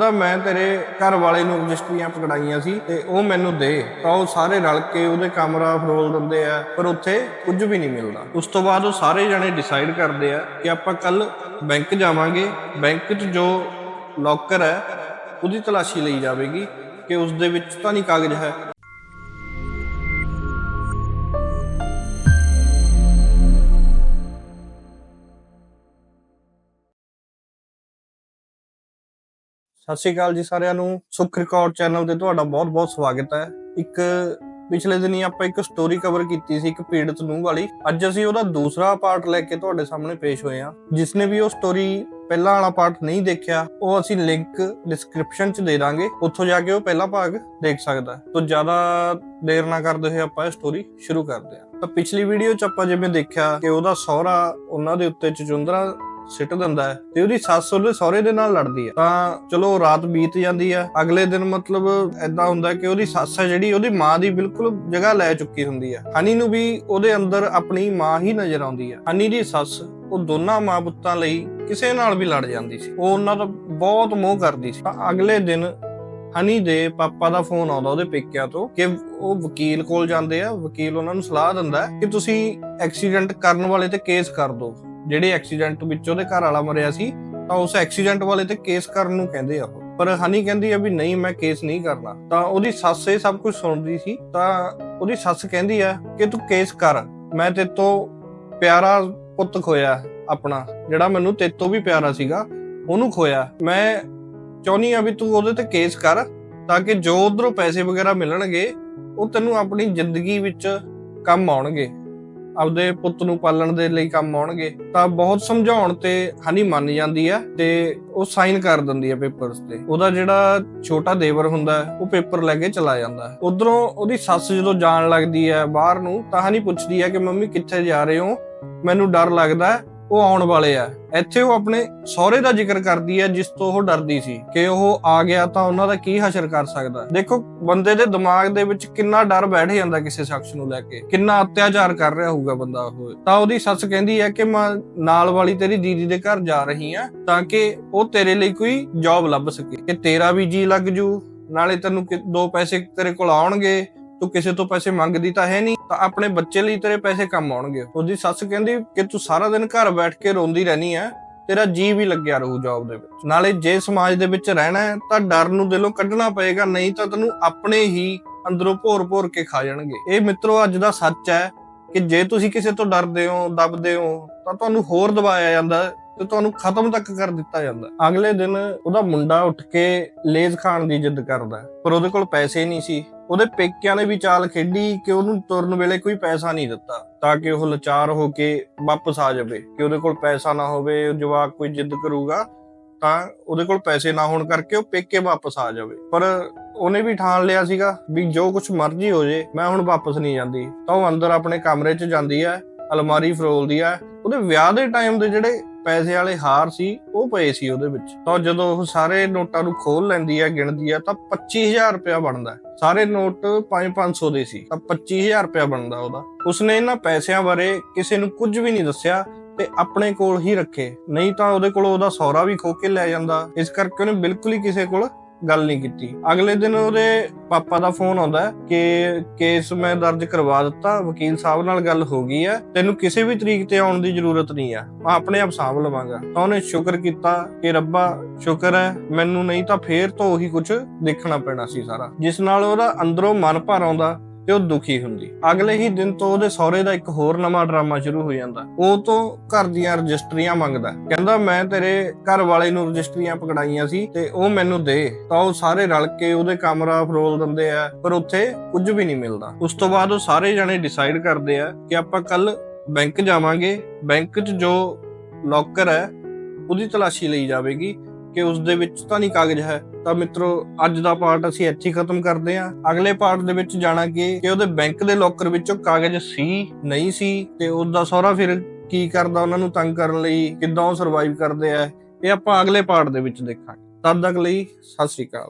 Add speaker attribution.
Speaker 1: ਕਹਿੰਦਾ, ਮੈਂ ਤੇਰੇ ਘਰ ਵਾਲੇ ਨੂੰ ਰਜਿਸਟਰੀਆਂ ਪਕੜਾਈਆਂ ਸੀ ਤੇ ਉਹ ਮੈਨੂੰ ਦੇ। ਤਾਂ ਉਹ ਸਾਰੇ ਰਲ ਕੇ ਉਹਦੇ ਕਮਰਾ ਫਰੋਲ ਦਿੰਦੇ ਆ, ਪਰ ਉੱਥੇ ਕੁਝ ਵੀ ਨਹੀਂ ਮਿਲਦਾ। ਉਸ ਤੋਂ ਬਾਅਦ ਉਹ ਸਾਰੇ ਜਣੇ ਡਿਸਾਈਡ ਕਰਦੇ ਆ ਕਿ ਆਪਾਂ ਕੱਲ ਬੈਂਕ ਜਾਵਾਂਗੇ। ਬੈਂਕ 'ਚ ਜੋ ਲੋਕਰ ਹੈ, ਉਹਦੀ ਤਲਾਸ਼ੀ ਲਈ ਜਾਵੇਗੀ ਕਿ ਉਸ ਦੇ ਵਿੱਚ ਤਾਂ ਨਹੀਂ ਕਾਗਜ਼ ਹੈ। ਸਤਿ ਸ਼੍ਰੀ ਅਕਾਲ ਜੀ ਸਾਰਿਆਂ ਨੂੰ। ਸੁਖ ਰਿਕਾਰਡ ਚੈਨਲ ਤੇ ਤੁਹਾਡਾ ਬਹੁਤ-ਬਹੁਤ ਸਵਾਗਤ ਹੈ। ਇੱਕ ਪਿਛਲੇ ਦਿਨੀ ਆਪਾਂ ਇੱਕ ਸਟੋਰੀ ਕਵਰ ਕੀਤੀ ਸੀ, ਇੱਕ ਪੀੜਤ ਨੂੰ ਵਾਲੀ। ਅੱਜ ਅਸੀਂ ਉਹਦਾ ਦੂਸਰਾ ਪਾਰਟ ਲੈ ਕੇ ਤੁਹਾਡੇ ਸਾਹਮਣੇ ਪੇਸ਼ ਹੋਏ ਹਾਂ। ਜਿਸਨੇ ਵੀ ਉਹ ਸਟੋਰੀ ਪਹਿਲਾਂ ਵਾਲਾ ਪਾਰਟ ਨਹੀਂ ਦੇਖਿਆ, ਉਹ ਅਸੀਂ ਲਿੰਕ ਡਿਸਕ੍ਰਿਪਸ਼ਨ 'ਚ ਦੇ ਦਾਂਗੇ। ਉੱਥੋਂ ਜਾ ਕੇ ਉਹ ਪਹਿਲਾ ਭਾਗ ਦੇਖ ਸਕਦਾ ਹੈ। ਤੋਂ ਜ਼ਿਆਦਾ ਦੇਰ ਨਾ ਕਰਦੇ ਹੋਏ ਆਪਾਂ ਇਹ ਸਟੋਰੀ ਸ਼ੁਰੂ ਕਰਦੇ ਹਾਂ। ਤਾਂ ਪਿਛਲੀ ਵੀਡੀਓ 'ਚ ਆਪਾਂ ਜਿਵੇਂ ਦੇਖਿਆ ਕਿ ਉਹਦਾ ਸਹੁਰਾ ਉਹਨਾਂ ਦੇ ਉੱਤੇ ਚਚੁੰਦਰਾ ਸਿੱਟ ਦਿੰਦਾ ਹੈ ਤੇ ਉਹਦੀ ਸੱਸ ਉਹਦੇ ਸਹੁਰੇ ਦੇ ਨਾਲ ਲੜਦੀ ਹੈ। ਤਾਂ ਚਲੋ ਰਾਤ ਬੀਤ ਜਾਂਦੀ ਹੈ। ਅਗਲੇ ਦਿਨ ਮਤਲਬ ਐਦਾਂ ਹੁੰਦਾ ਕਿ ਉਹਦੀ ਸੱਸ ਹੈ ਜਿਹੜੀ, ਉਹਦੀ ਮਾਂ ਦੀ ਬਿਲਕੁਲ ਜਗ੍ਹਾ ਲੈ ਚੁੱਕੀ ਹੁੰਦੀ ਹੈ। ਹਨੀ ਨੂੰ ਵੀ ਉਹਦੇ ਅੰਦਰ ਆਪਣੀ ਮਾਂ ਹੀ ਨਜ਼ਰ ਆਉਂਦੀ ਹੈ। ਹਨੀ ਦੀ ਸੱਸ ਉਹ ਦੋਨਾਂ ਮਾਂ ਪੁੱਤਾਂ ਲਈ ਕਿਸੇ ਨਾਲ ਵੀ ਲੜ ਜਾਂਦੀ ਸੀ। ਉਹ ਉਹਨਾਂ ਦਾ ਬਹੁਤ ਮੋਹ ਕਰਦੀ ਸੀ। ਤਾਂ ਅਗਲੇ ਦਿਨ ਹਨੀ ਦੇ ਪਾਪਾ ਦਾ ਫੋਨ ਆਉਂਦਾ ਉਹਦੇ ਪੇਕਿਆਂ ਤੋਂ ਕਿ ਉਹ ਵਕੀਲ ਕੋਲ ਜਾਂਦੇ ਆ। ਵਕੀਲ ਉਹਨਾਂ ਨੂੰ ਸਲਾਹ ਦਿੰਦਾ ਕਿ ਤੁਸੀਂ ਐਕਸੀਡੈਂਟ ਕਰਨ ਵਾਲੇ ਤੇ ਕੇਸ ਕਰ ਦਿਓ। ਜਿਹੜੇ ਐਕਸੀਡੈਂਟ ਵਿੱਚ ਉਹਦੇ ਘਰ ਵਾਲਾ ਮਰਿਆ ਸੀ, ਤਾਂ ਉਸ ਐਕਸੀਡੈਂਟ ਵਾਲੇ ਤੇ ਕੇਸ ਕਰਨ ਨੂੰ ਕਹਿੰਦੇ ਆ ਉਹ। ਪਰ ਹਨੀ ਕਹਿੰਦੀ ਆ ਵੀ ਨਹੀਂ, ਮੈਂ ਕੇਸ ਨਹੀਂ ਕਰਨਾ। ਤਾਂ ਉਹਦੀ ਸੱਸ ਇਹ ਸਭ ਕੁਝ ਸੁਣਦੀ ਸੀ, ਤਾਂ ਉਹਦੀ ਸੱਸ ਕਹਿੰਦੀ ਆ ਕਿ ਤੂੰ ਕੇਸ ਕਰ। ਮੈਂ ਤੇਰੇ ਤੋਂ ਪਿਆਰਾ ਪੁੱਤ ਖੋਇਆ ਆਪਣਾ, ਜਿਹੜਾ ਮੈਨੂੰ ਤੇਰੇ ਤੋਂ ਵੀ ਪਿਆਰਾ ਸੀਗਾ, ਉਹਨੂੰ ਖੋਇਆ। ਮੈਂ ਚਾਹੁੰਦੀ ਆ ਵੀ ਤੂੰ ਉਹਦੇ ਤੇ ਕੇਸ ਕਰ, ਤਾਂ ਕਿ ਜੋ ਉਧਰੋਂ ਪੈਸੇ ਵਗੈਰਾ ਮਿਲਣਗੇ, ਉਹ ਤੈਨੂੰ ਆਪਣੀ ਜ਼ਿੰਦਗੀ ਵਿੱਚ ਕੰਮ ਆਉਣਗੇ। ਆਪਦੇ ਪੁੱਤ ਨੂੰ ਪਾਲਣ ਦੇ ਲਈ ਕੰਮ ਆਉਣਗੇ, ਤਾਂ ਬਹੁਤ ਸਮਝਾਉਣ ਤੇ ਹਨੀ ਮੰਨ ਜਾਂਦੀ ਆ ਤੇ ਉਹ ਸਾਈਨ ਕਰ ਦਿੰਦੀ ਆ ਪੇਪਰਸ ਤੇ। ਉਹਦਾ ਜਿਹੜਾ ਛੋਟਾ ਦੇਵਰ ਹੁੰਦਾ, ਉਹ ਪੇਪਰ ਲੈ ਕੇ ਚਲਾ ਜਾਂਦਾ। ਉਧਰੋਂ ਉਹਦੀ ਸੱਸ ਜਦੋਂ ਜਾਣ ਲੱਗਦੀ ਹੈ ਬਾਹਰ ਨੂੰ, ਤਾਂ ਹਨੀ ਪੁੱਛਦੀ ਹੈ ਕਿ ਮੰਮੀ ਕਿੱਥੇ ਜਾ ਰਹੇ ਹੋ? ਮੈਨੂੰ ਡਰ ਲੱਗਦਾ ਉਹ ਆਉਣ ਵਾਲੇ ਆ। ਇੱਥੇ ਉਹ ਆਪਣੇ ਸਹੁਰੇ ਦਾ ਜ਼ਿਕਰ ਕਰਦੀ ਹੈ ਜਿਸ ਤੋਂ ਉਹ ਡਰਦੀ ਸੀ ਕਿ ਉਹ ਆ ਗਿਆ ਤਾਂ ਉਹਨਾਂ ਦਾ ਕੀ ਹਸ਼ਰ ਕਰ ਸਕਦਾ। ਦੇਖੋ, ਬੰਦੇ ਦੇ ਦਿਮਾਗ ਦੇ ਵਿੱਚ ਕਿੰਨਾ ਡਰ ਬੈਠ ਜਾਂਦਾ ਕਿਸੇ ਸ਼ਖਸ ਨੂੰ ਲੈ ਕੇ। ਕਿੰਨਾ ਅਤਿਆਚਾਰ ਕਰ ਰਿਹਾ ਹੋਊਗਾ ਬੰਦਾ ਉਹ। ਤਾਂ ਉਹਦੀ ਸੱਸ ਕਹਿੰਦੀ ਹੈ ਕਿ ਮੈਂ ਨਾਲ ਵਾਲੀ ਤੇਰੀ ਦੀਦੀ ਦੇ ਘਰ ਜਾ ਰਹੀ ਆ ਤਾਂ ਕਿ ਉਹ ਤੇਰੇ ਲਈ ਕੋਈ ਜੌਬ ਲੱਭ ਸਕੇ। ਕਿ ਤੇਰਾ ਵੀ ਜੀ ਲੱਗ ਜੂ, ਨਾਲੇ ਤੈਨੂੰ ਦੋ ਪੈਸੇ ਤੇਰੇ ਕੋਲ ਆਉਣਗੇ ਤੂੰ ਕਿਸੇ ਤੋਂ ਪੈਸੇ ਮੰਗਦੀ ਤਾਂ ਹੈ ਨਹੀਂ, ਤਾਂ ਆਪਣੇ ਬੱਚੇ ਲਈ ਤੇਰੇ ਪੈਸੇ ਕੰਮ ਆਉਣਗੇ। ਉਹਦੀ ਸੱਸ ਕਹਿੰਦੀ ਕਿ ਤੂੰ ਸਾਰਾ ਦਿਨ ਘਰ ਬੈਠ ਕੇ ਰੋਂਦੀ ਰਹਿਣੀ ਹੈ ਤੇਰਾ ਜੀ ਵੀ ਲੱਗਿਆ ਰਹੂ ਜੌਬ ਦੇ ਵਿੱਚ। ਨਾਲੇ ਜੇ ਸਮਾਜ ਦੇ ਵਿੱਚ ਰਹਿਣਾ ਹੈ ਤਾਂ ਡਰ ਨੂੰ ਦਿਲੋਂ ਕੱਢਣਾ ਪਏਗਾ, ਨਹੀਂ ਤਾਂ ਤੈਨੂੰ ਆਪਣੇ ਹੀ ਅੰਦਰੋਂ ਭੋਰ-ਭੋਰ ਕੇ ਖਾ ਜਾਣਗੇ। ਇਹ ਮਿੱਤਰੋ, ਅੱਜ ਦਾ ਸੱਚ ਹੈ ਕਿ ਜੇ ਤੁਸੀਂ ਕਿਸੇ ਤੋਂ ਡਰਦੇ ਹੋ, ਦਬਦੇ ਹੋ, ਤਾਂ ਤੁਹਾਨੂੰ ਹੋਰ ਦਬਾਇਆ ਜਾਂਦਾ ਤੇ ਤੁਹਾਨੂੰ ਖਤਮ ਤੱਕ ਕਰ ਦਿੱਤਾ ਜਾਂਦਾ ਅਗਲੇ ਦਿਨ ਉਹਦਾ ਮੁੰਡਾ ਉੱਠ ਕੇ ਲੇਜ਼ ਖਾਣ ਦੀ ਜਿੱਦ ਕਰਦਾ ਪਰ ਉਹਦੇ ਕੋਲ ਪੈਸੇ ਨਹੀਂ ਸੀ। ਉਹਦੇ ਪੇਕਿਆਂ ਨੇ ਵੀ ਚਾਲ ਖੇਡੀ ਕਿ ਉਹਨੂੰ ਤੁਰਨ ਵੇਲੇ ਕੋਈ ਪੈਸਾ ਨਹੀਂ ਦਿੱਤਾ, ਤਾਂ ਕਿ ਉਹ ਲਾਚਾਰ ਹੋ ਕੇ ਵਾਪਸ ਆ ਜਾਵੇ, ਕਿ ਉਹਦੇ ਕੋਲ ਪੈਸਾ ਨਾ ਹੋਵੇ ਜਵਾਕ ਕੋਈ ਜਿੱਦ ਕਰੂਗਾ, ਤਾਂ ਉਹਦੇ ਕੋਲ ਪੈਸੇ ਨਾ ਹੋਣ ਕਰਕੇ ਉਹ ਪੇਕੇ ਵਾਪਸ ਆ ਜਾਵੇ। ਪਰ ਉਹਨੇ ਵੀ ਠਾਣ ਲਿਆ ਸੀਗਾ ਵੀ ਜੋ ਕੁਝ ਮਰਜ਼ੀ ਹੋ ਜੇ, ਮੈਂ ਹੁਣ ਵਾਪਸ ਨਹੀਂ ਜਾਂਦੀ, ਤਾਂ ਉਹ ਅੰਦਰ ਆਪਣੇ ਕਮਰੇ 'ਚ ਜਾਂਦੀ ਹੈ, ਅਲਮਾਰੀ ਫਰੋਲਦੀ ਹੈ। ਉਹਦੇ ਵਿਆਹ ਦੇ ਟਾਈਮ ਦੇ ਜਿਹੜੇ ਪੈਸੇ ਵਾਲੇ ਹਾਰ ਸੀ, ਉਹ ਪਏ ਸੀ ਉਹਦੇ ਵਿੱਚ। ਤਾਂ ਜਦੋਂ ਉਹ ਸਾਰੇ ਨੋਟਾਂ ਨੂੰ ਖੋਲ ਲੈਂਦੀ ਹੈ ਗਿਣਦੀ ਹੈ ਤਾਂ 25000 ਰੁਪਇਆ ਬਣਦਾ। ਸਾਰੇ ਨੋਟ 5-500 ਦੇ ਸੀ, ਤਾਂ 25000 ਰੁਪਇਆ ਬਣਦਾ ਉਹਦਾ। ਉਸਨੇ ਇਹਨਾਂ ਪੈਸਿਆਂ ਬਾਰੇ ਕਿਸੇ ਨੂੰ ਕੁਝ ਵੀ ਨਹੀਂ ਦੱਸਿਆ ਤੇ ਆਪਣੇ ਕੋਲ ਹੀ ਰੱਖੇ। ਨਹੀਂ ਤਾਂ ਉਹਦੇ ਕੋਲ ਉਹਦਾ ਸੌਰਾ ਵੀ ਖੋ ਕੇ ਲੈ ਜਾਂਦਾ। ਇਸ ਕਰਕੇ ਉਹਨੇ ਬਿਲਕੁਲ ਹੀ ਕਿਸੇ ਕੋਲ ਗੱਲ ਨਹੀਂ ਕੀਤੀ। ਅਗਲੇ ਦਿਨ ਉਹਦੇ ਪਾਪਾ ਦਾ ਫੋਨ ਆਉਂਦਾ ਕਿ ਕੇਸ ਮੈਂ ਦਰਜ ਕਰਵਾ ਦਿੱਤਾ, ਵਕੀਲ ਸਾਹਿਬ ਨਾਲ ਗੱਲ ਹੋ ਗਈ ਹੈ। ਤੈਨੂੰ ਕਿਸੇ ਵੀ ਤਰੀਕ ਤੇ ਆਉਣ ਦੀ ਜ਼ਰੂਰਤ ਨਹੀਂ ਆ। ਮੈਂ ਆਪਣੇ ਆਪ ਸਾਂਭ ਲਵਾਂਗਾ। ਤਾਂ ਉਹਨੇ ਸ਼ੁਕਰ ਕੀਤਾ ਕਿ ਰੱਬਾ, ਸ਼ੁਕਰ ਹੈ, ਮੈਨੂੰ ਨਹੀਂ ਤਾਂ ਫੇਰ ਤੋਂ ਉਹੀ ਕੁਝ ਦੇਖਣਾ ਪੈਣਾ ਸੀ ਸਾਰਾ। ਜਿਸ ਨਾਲ ਉਹਦਾ ਅੰਦਰੋਂ ਮਨ ਭਰ ਆਉਂਦਾ ਤੇ ਉਹ ਦੁਖੀ ਹੁੰਦੀ। ਅਗਲੇ ਹੀ ਦਿਨ ਤੋਂ ਉਹਦੇ ਸਹੁਰੇ ਦਾ ਇੱਕ ਹੋਰ ਨਵਾਂ ਡਰਾਮਾ ਸ਼ੁਰੂ ਹੋ ਜਾਂਦਾ। ਉਹ ਤੋਂ ਘਰ ਦੀਆਂ ਰਜਿਸਟਰੀਆਂ ਮੰਗਦਾ। ਕਹਿੰਦਾ, ਮੈਂ ਤੇਰੇ ਘਰ ਵਾਲੇ ਨੂੰ ਰਜਿਸਟਰੀਆਂ ਪਕੜਾਈਆਂ ਸੀ ਤੇ ਉਹ ਮੈਨੂੰ ਦੇ। ਤਾਂ ਉਹ ਸਾਰੇ ਰਲ ਕੇ ਉਹਦੇ ਕਮਰਾ ਫਰੋਲ ਦਿੰਦੇ ਆ, ਪਰ ਉੱਥੇ ਕੁਝ ਵੀ ਨਹੀਂ ਮਿਲਦਾ। ਉਸ ਤੋਂ ਬਾਅਦ ਉਹ ਸਾਰੇ ਜਣੇ ਡਿਸਾਈਡ ਕਰਦੇ ਆ ਕਿ ਆਪਾਂ ਕੱਲ ਬੈਂਕ ਜਾਵਾਂਗੇ। ਬੈਂਕ 'ਚ ਜੋ ਲੋਕਰ ਹੈ, ਉਹਦੀ ਤਲਾਸ਼ੀ ਲਈ ਜਾਵੇਗੀ। ਕਿ ਉਸ ਦੇ ਵਿੱਚ ਤਾਂ ਨਹੀਂ ਕਾਗਜ਼ ਹੈ। ਤਾਂ ਮਿੱਤਰੋ, ਅੱਜ ਦਾ ਪਾਰਟ ਅਸੀਂ ਇੱਥੇ ਹੀ ਖਤਮ ਕਰਦੇ ਹਾਂ। ਅਗਲੇ ਪਾਰਟ ਦੇ ਵਿੱਚ ਜਾਣਾਂਗੇ ਕਿ ਉਹਦੇ ਬੈਂਕ ਦੇ ਲੋਕਰ ਵਿੱਚੋਂ ਕਾਗਜ਼ ਸੀ, ਨਹੀਂ ਸੀ ਤੇ ਉਹਦਾ ਸਹੁਰਾ ਫਿਰ ਕੀ ਕਰਦਾ, ਉਹਨਾਂ ਨੂੰ ਤੰਗ ਕਰਨ ਲਈ ਕਿੱਦਾਂ ਉਹ ਸਰਵਾਈਵ ਕਰਦੇ ਆ, ਇਹ ਆਪਾਂ ਅਗਲੇ ਪਾਰਟ ਦੇ ਵਿੱਚ ਦੇਖਾਂਗੇ। ਤਦ ਤੱਕ ਲਈ ਸਤਿ ਸ਼੍ਰੀ ਅਕਾਲ।